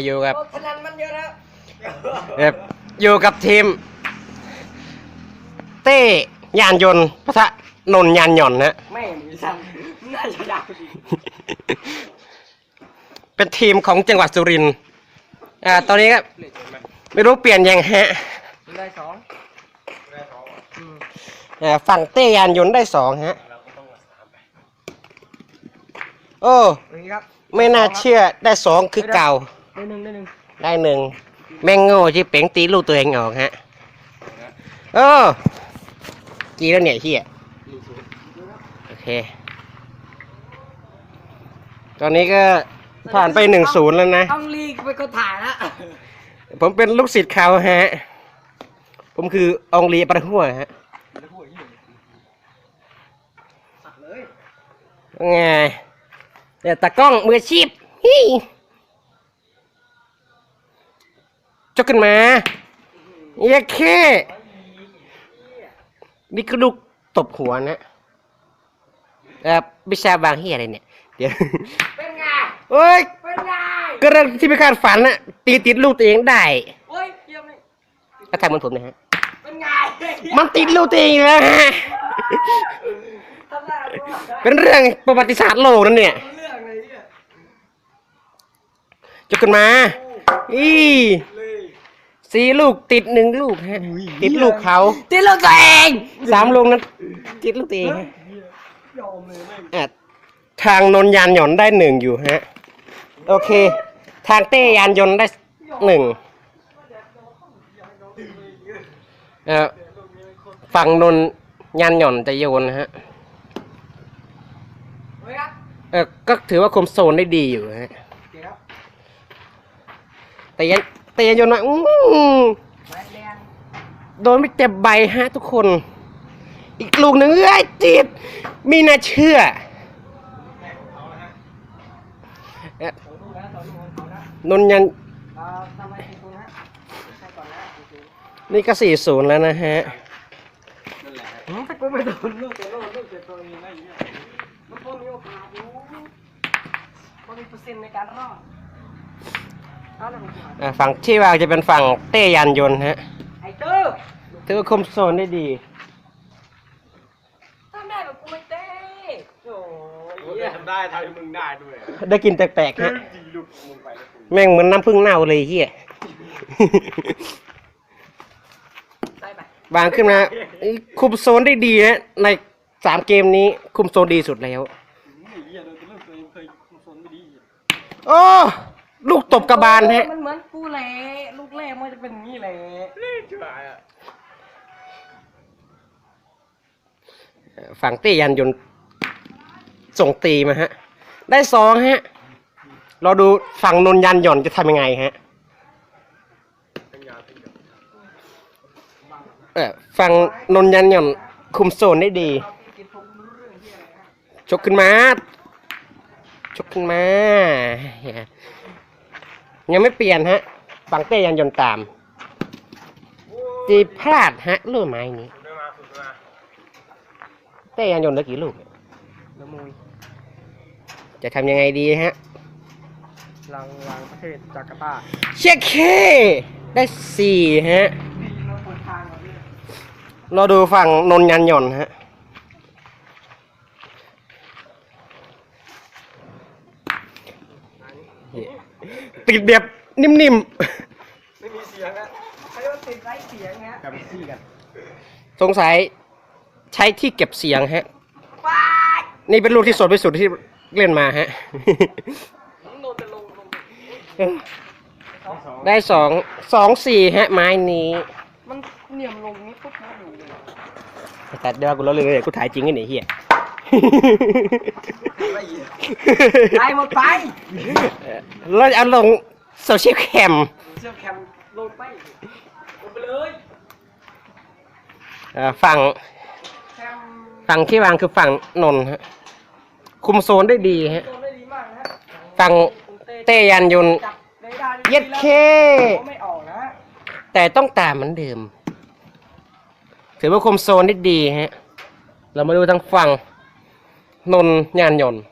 อะอยู่กับพนันมันเยอะแล้วแบบอยู่กับทีม เต้ยานยนต์พระนนท์ยานหย่อนนะ ไม่มีซ้ำน่าจะยาวดีเป็นทีมของจังหวัดสุรินทร์อ่าตอนนี้ก็ไม่รู้เปลี่ยนยังฮะได้สองอ่าฝั่งเต้ยานยนต์ได้สองฮะโอ้นี่ครับ ไม่น่าเชื่อได้สองคือเก่า ได้หนึ่งได้หนึ่งได้หนึ่งแม่งโง่ที่เป๋งตีลูกตัวเองออกฮะเออกี่แล้วเนี่ยเฮียโอเค ตอนนี้ก็ผ่านไปหนึ่งศูนย์แล้วนะ ต้องลีกเป็นคนถ่ายละผมเป็นลูกศิษย์เขาฮะ ผมคือองลีประหัวฮะสัตว์เลยไงเดี๋ยวตากล้องมืออาชีพฮิ จกขึ้นมาเย้แค่นี่กระดูกตบหัวนะเอ่อวิชาบางเฮียอะไรเนี่ย เดี๋ยว เป็นไงโอ้ย เป็นไง ก็เรื่องที่ไม่คาดฝันน่ะ ตีติดลูกตัวเองได้โอ้ยเยี่ยมเลยก็ทำเหมือนผมนะฮะ เป็นไง มันติดลูกตัวเองอีกแล้วฮะทำได้หรือเปล่าเป็นเรื่องประวัติศาสตร์โลกนั่นเนี่ยเรื่องเลยเนี่ยจกขึ้นมา อีเลย สี่ลูกติดหนึ่งลูกฮะติดลูกเขาตีลูกตัวเองสามลูกนั้นติดลูกตัวเองฮะยอมเลยแม่งอะทางนนยานหย่อนได้หนึ่งอยู่ฮะ โอเค ทางเต้ยานยนต์ได้หนึ่งเอ่อฝั่งนนยานหย่อนจะโยนนะฮะเฮ้ยครับเออก็ถือว่าคุมโซนได้ดีอยู่ฮะโอเคครับแต่ยันแต่ยันยนต์มาอื้อโดนไม่เจ็บใบฮะทุกคน อีกลูกหนึ่งเอ้ยติดมีน่าเชื่อนะนยันนี่ก็สี่ศูนย์แล้วนะฮะหืมแต่กูไม่โดนลูกแต่โลกลูกแต่ตัวนี้ไม่เนี่ยมันพอมีโอกาสอยู่พอมีเปอร์เซ็นต์ในการรอด อาละผมอ่าฝั่งที่วางจะเป็นฝั่งเต้ยานยนต์ฮะไอ้เต้อถือว่าคุมโซนได้ดีทำได้แบบกูไม่เต้โอ้โอ้ยยทำได้ทำให้มึงได้ด้วยได้กินแปลกๆฮะดีลูกมึงไปแล้วกูแม่งเหมือนน้ำผึ้งเน่าเลยเฮียได้ไปวางขึ้นมาคุมโซนได้ดีฮะในสามเกมนี้คุมโซนดีสุดแล้วไอ้เหี้ยโดนเป็นลูกตัวเอ งเคยคุมโซนไม่ดีโอ้ลูกตบกระบาลฮะ มันเหมือนกูแหละลูกแรกมันจะเป็นอย่างนี้แหละนี่ชิบหายอะฝั่งเต้ยันยนต์ส่งตีมาฮะ ได้สองฮะ เราดูฝั่งนนยันหย่อนจะทำยังไงฮะเป็นยาเป็นยาเออฝั่งนนยันหย่อนคุมโซนได้ดี ชกขึ้นมา ชกขึ้นมาเหี้ ยยังไม่เปลี่ยนฮะฝั่งเต้ยันยนต์ตาม จีพลาดฮะลูกไม้นี้ฝึกได้มาฝึกได้มาเต้ยันยนต์ได้กี่ลูกละมุยจะทำยังไงดีฮะ ลังลังประเทศจาการ์ตาเช็คเค ได้สี่ฮะดีเราเปิดทางมาด้วยเราดูฝั่งนนยันหย่อนฮะ ติดแบบนิ่มไม่มีเสียงอะเขาเรียกว่าติดไร้เสียงฮะกลับไปซี่กันๆ สงสัยใช้ที่เก็บเสียงฮะว้ายนี่เป็นลูกที่สดที่สุดที่เล่นมาฮะโดนจะลงลงได้สองสองสี่ฮะ ไม้นี้ มันเหนี่ยมลงนี้ปุ๊บนะดูเลยแต่เดี๋ยวกูเล่าเรื่องเลยกูถ่ายจริงไอ้เนี่ยเฮีย ไปหมดไปเราจะเอาลงโซเชียลแคมเชื่อมแคมลงไปลงไปเลยฝั่งแคมฝั่งที่วางคือฝั่งนนท์ฮะคุมโซนได้ดีฮะ ตัวได้ดีมากนะฝั่งเตยันยนต์ จับเรดาร์เย็ดเคเขาไม่ออกนะแต่ต้องตามเหมือนเดิม ถือว่าคุมโซนได้ดีฮะ เรามาดูทางฝั่ง นนท์ยานยนต์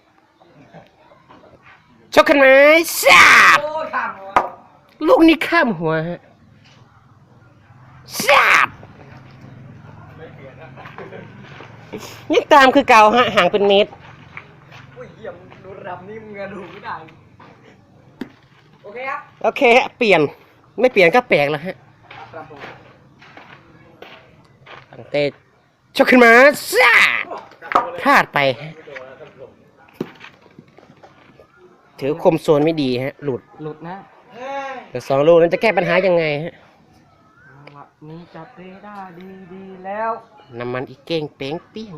ขึ้นมาซาบโอ้ยข้ามหัวลูกนี้ข้ามหัวฮะซาบยังตามคือเก่าฮะห่างเป็นเมตรอุ้ยเยี่ยมดูรำนี่มึงอะดูไม่ได้โอเคครับโอเคฮะเปลี่ยนไม่เปลี่ยนก็แปลกแล้วฮะครับผมตั้งเตะชกขึ้นมาซ่าพลาดไปฮะ ถือคมโซนไม่ดีฮะ หลุดหลุดนะเดี๋ยวสองลูกนั้นจะแก้ปัญหายังไงฮะวันนี้จับเรด้าดีดีๆแล้วน้ำมันอีกเก้งเป้งเปี้ยง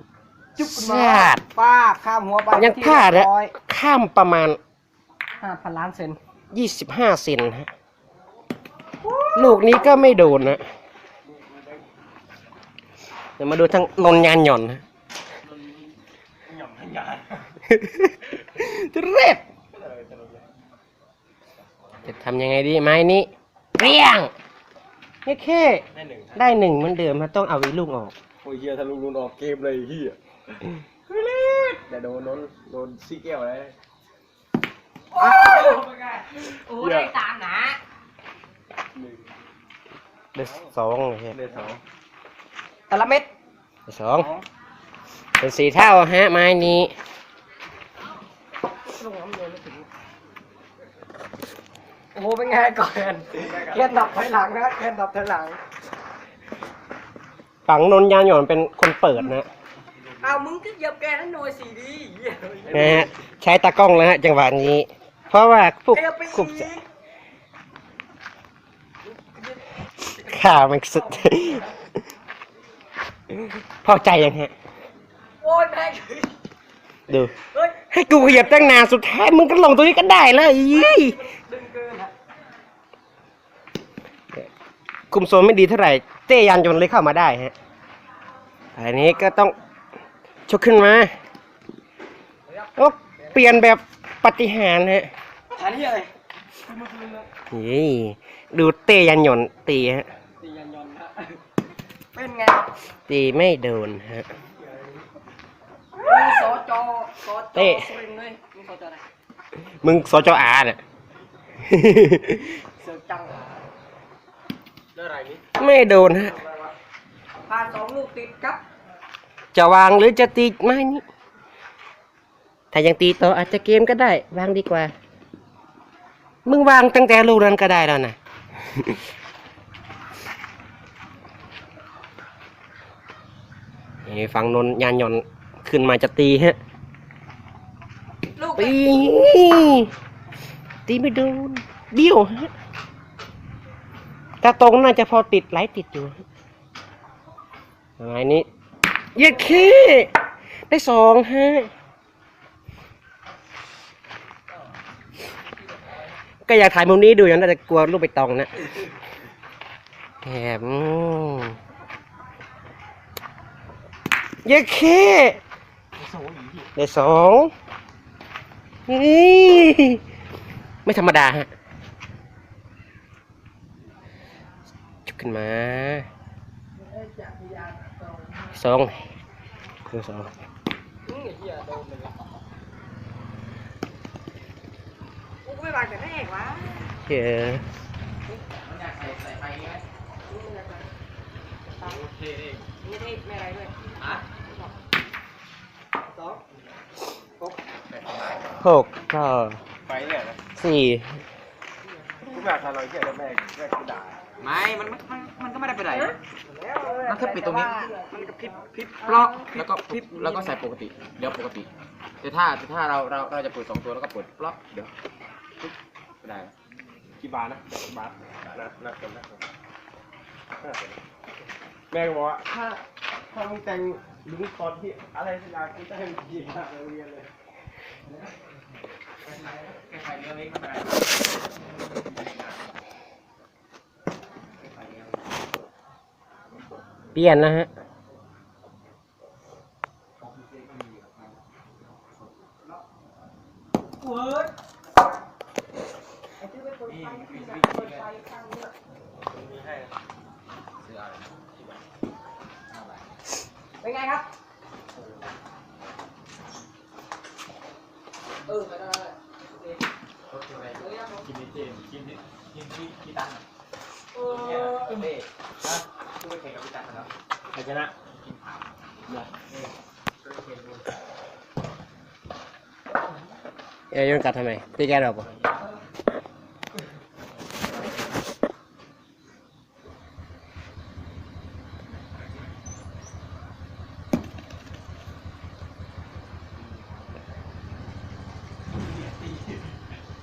จุ๊บขึ้นซมาาดป้าบข้ามหัวไปยังพลาดแล้ฮะวข้ามประมาณ ห้าพันล้านเซน25เซนฮะ ลูกนี้ก็ไม่โดนนะเดี๋ยวมาดูทางนนยานหย่อนนะหย่อมพยานเร็ด จะทำยังไงดีไม้นี้เปรี้ยงแค่แค่ได้หนึ่งได้หนึ่งเหมือนเดิมฮะต้องเอาวิลูกออกโอ้ยเฮียทะลุรุนออกเกมเลยเฮียแต่โดนโดนโดนซีแก้วเลยโอ้ยโอ้โหได้ตามนะหนึ่งเดือสองเลยได้สองแต่ละเม็ดเดือสองเป็นสีเท่าฮะไม้นี้ ลงน้ำเลยไม่ถึงโอ้โหเป็นไงก่อนแค่ดับถอยหลังนะแค่ดับถอยหลังฝังนนยานหย่อนเป็นคนเปิดนะเอามึงก็เหยียบแกนั่นหน่อยสิดีนะฮะใช้ตากล้องแล้วฮะจังหวะนี้ เพราะว่าพวกเหยียบไปคุบอีกข่ามันสุดพอใจยังฮะโอ้ยแม่งดูเฮ้ยให้กูขยับตั้งนานสุดท้ายมึงก็ลงตรงนี้ก็ได้แล้วอี ดึงเกินอะ คุมโซนไม่ดีเท่าไหร่เต้ยานยนต์เลยเข้ามาได้ฮะอันนี้ก็ต้องชกขึ้นมาโอ้เปลี่ยนแบบปฏิหารย์ฮะอันนี้อะไรคือมือคืนนะนี่ดูเต้ยานยนต์ตีฮะตียันยนต์นะเป็นไงตีไม่โดนฮะมีสจสจเต้สุรินทร์เลยมีสจอะไรมึงสจอาเนี่ยเสือจัง ได้อะไรนี้ไม่โดนฮะผ่านสองลูกติดครับ จะวางหรือจะตีไม่นี่ถ้ายังตีต่ออาจจะเกมก็ได้ วางดีกว่า มึงวางตั้งแต่ลูกนั้นก็ได้แล้วนะนี่ฟังนนยานยนต์ขึ้นมาจะตีฮะลูกปีตีไม่โดนเบี้ยวฮะ ถ้าตรงน่าจะพอติดไหลติดอยู่ฮะอะไรนี้เย็ดเคได้สองฮะก็อยากถ่ายมุมนี้ดูอย่างน่าจะกลัวลูกไปตองนะแหมเย็ดเคได้สองนี่ไม่ธรรมดาฮะจุก ขึ้นมาสองดูสองอืมไอ้เหี้ยโดนเลยกูก็ไม่วางแต่แรกวะเชื่อโอเคเองไม่ได้ไม่อะไรด้วยอะสองหกก็ไปเนี่ยนะสี่กูอยากทำอะไรเฮียแล้วแม่แม่กูด่า ไม่มันมันมัน มันก็ไม่ได้ไปไหนแล้วมันแค่ปิดตรงนี้ มันก็พลิบพลิบปล็อกแล้วก็พลิปแล้วก็ใส่ปกติ เดี๋ยวปกติ แต่ถ้าแต่ถ้าเราเราเราจะเปิดสองตัวแล้วก็เปิดปล็อกเดี๋ยวปึ๊บไม่ได้แล้วกี่บาทนะบาทนะนะกันนะแม่ก็บอกว่าถ้าถ้ามึงแต่งลุงตอนที่อะไรสักอย่างกูจะให้มึงยิงหน้าโรงเรียนเลยเป ลี่ยนนะฮะเวิร์ดมีให้เป็นไงครับเออไปได้ได้กินนี่เจนกินนี่กินที่ที่ตังค์เอเนี่ยอ เต้นะกูไปแข่งกับพี่ตังค์แล้วใครชนะกินผักเอ้ยโยนกัดทำไมตีแกเราปะ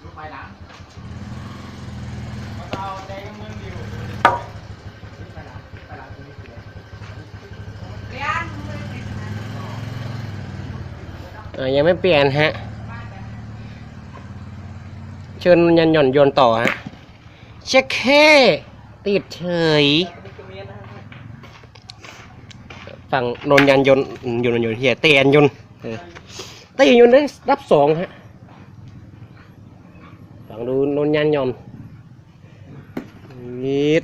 ลูกไม้ล้าง เอาแดงเงินดิว อ่า ยังไม่เปลี่ยนฮะ เชิญยันหย่อนโยนต่อฮะ เช็คแค่ติดเฉยฝั่งนนยันยนอืมยนยนเฮียเตียนยนเตียนยนได้รับสองฮะฝั่งดูนนยันยนต์นิด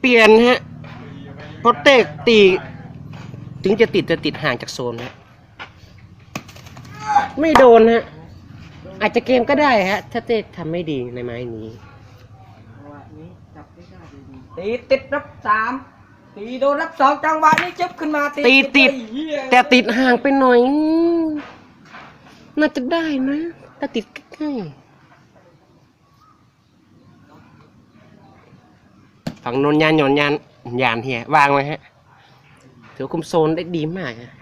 เปลี่ยนฮะโปรเตกตี ถึงจะติดจะติดห่างจากโซนฮะ ไม่โดนฮะ อาจจะเกมก็ได้ฮะ ถ้าเต้ทำไม่ดีในไม้นี้ จังหวะนี้จับไม่ได้ดีๆตีติดรับสามตีโดนรับสองจังหวะนี้จึ๊บขึ้นมาตีตีติด ไอ้เหี้ยแต่ติดห่างไปหน่อย น่าจะได้นะถ้าติดใกล้ๆฝั่งนนยานหย่อนยานยานเฮียวางไว้ฮะถือคุมโซนได้ดีมากฮะ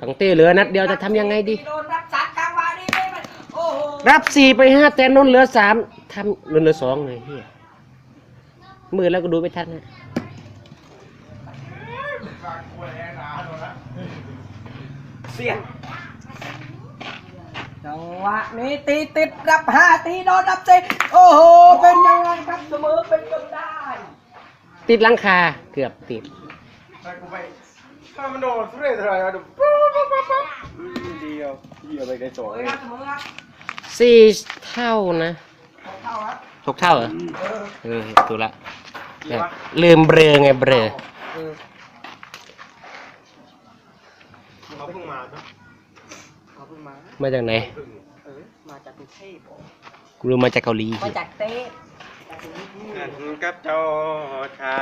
ฝั่งเต้เหลือนัดเดียวจะทำยังไงดีตีโดนรับสามจังหวะนี้ไม่มันโอ้โหรับสี่ไปห้าแต่นนเหลือสามทำนนเหลือสองเลยเฮียมือแล้วก็ดูไม่ทันนะเสียงจังหวะนี้ตีติดรับห้าตีโดนรับสี่โอ้โหเป็นยังไงครับเสมอเป็นจนได้ติดหลังคาเกือบติดไปกูไปถ้ามันโดนทุเรศอะไรมาดูปุ๊บปุ๊บปุ๊บปุ๊บอืม เดียวเดียวไปได้สองเฮ้ยครับเสมอครับสี่เท่านะของเท่าครับหกเท่าเหรอเออเออถูกละแบบลืมเบลอไงเบลอเออเขาเพิ่งมาเนาะเขาเพิ่งมามาจากไหนเพิ่งเออมาจากกรุงเทพกูรู้มาจากเกาหลีมาจากเต้นั่นกับเจ้าชา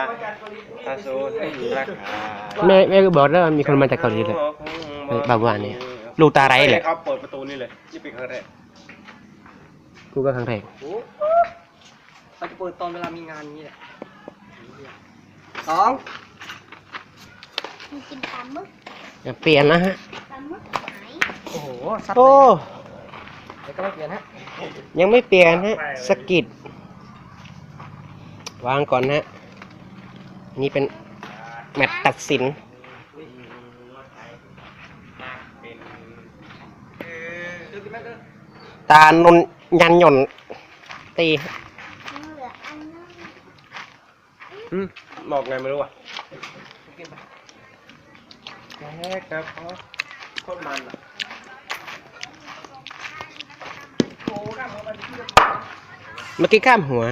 อาโซให้ราคาแม่แม่ก็บอกแล้ววามีคนมาจากเกาหลีเลย เฮ้ยบางวันเนี่ย ลูกตาไร้แหละครับเปิดประตูนี่เลยนี่เป็นครั้งแรกกูก็ครั้งแรกโอ้เราจะเปิดตอนเวลามีงานนี้แหละสองกินปลาหมึกอย่าเปลี่ยนนะฮะปลาหมึกหายโอ้โหสัตว์โอ้เดี๋ยวก็ไม่เปลี่ยนฮะยังไม่เปลี่ยนฮะสะกิดวางก่อนฮะนี่เป็นแมตช์ตัดสิน ตานนยันหย่อนตีฮะเหลืออันนึงอืมบอกไงไม่รู้อะกินไปแค่ครับโคตรมันอะโอ้โหน่าพอมันเชื่อมเมื่อกี้ข้ามหัว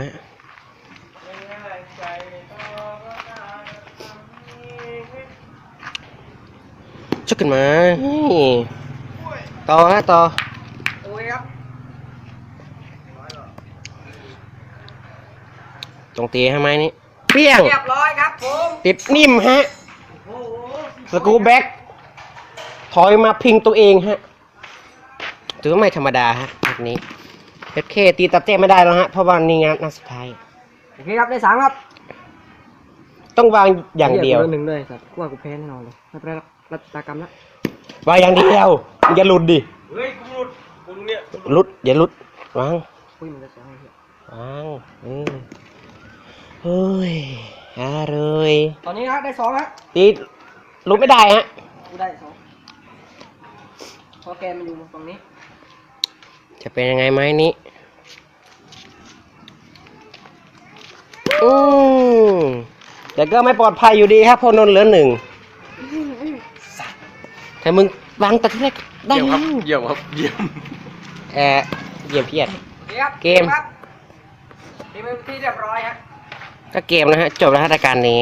ชุกขึ้นมานี่ต่อฮะต่อโอ้ยครับ ตรงตีให้ไหมนี่เปี้ยง เรียบร้อยครับผมติดนิ่มฮะ โอ้โหสกรูแบ็กถอยมาพิงตัวเองฮะ ถือว่าไม่ธรรมดาฮะแบบนี้เพชรเคตีตัดเต้ไม่ได้แล้วฮะ เพราะว่านี่งานนัดสุดท้าย โอเคครับได้สามครับต้องวางอย่างเดียว หนึ่งด้วยสัตว์กูว่ากูแพ้แน่นอนเลยไม่เป็นไรหรอกรัตากรรมแล้ววางอย่างเดียวอย่าหลุดดิเฮ้ยกูหลุดกูรู้เนี่ยหลุดอย่าหลุดวางอุ้ยมันจะเสียงอะไรเหี้ย วางเออ เฮ้ยฮาเลย ตอนนี้ครับได้สองฮะตีหลุดไม่ได้ฮะ กูได้สองเพราะแกมันอยู่ฝั่งนี้ จะเป็นยังไงไหมนี้อืมแต่ก็ไม่ปลอดภัยอยู่ดีครับเพราะนนท์เหลือหนึ่งแต่มึงวางตะแครกได้เยี่ยมคแล้รับวเยี่ยมครับเยี่ยมแออเหยียบเพียด โอเคครับเกม ครับเกมเป็นที่เรียบร้อยฮะ ก็เกมนะฮะจบแล้วฮะรายการนี้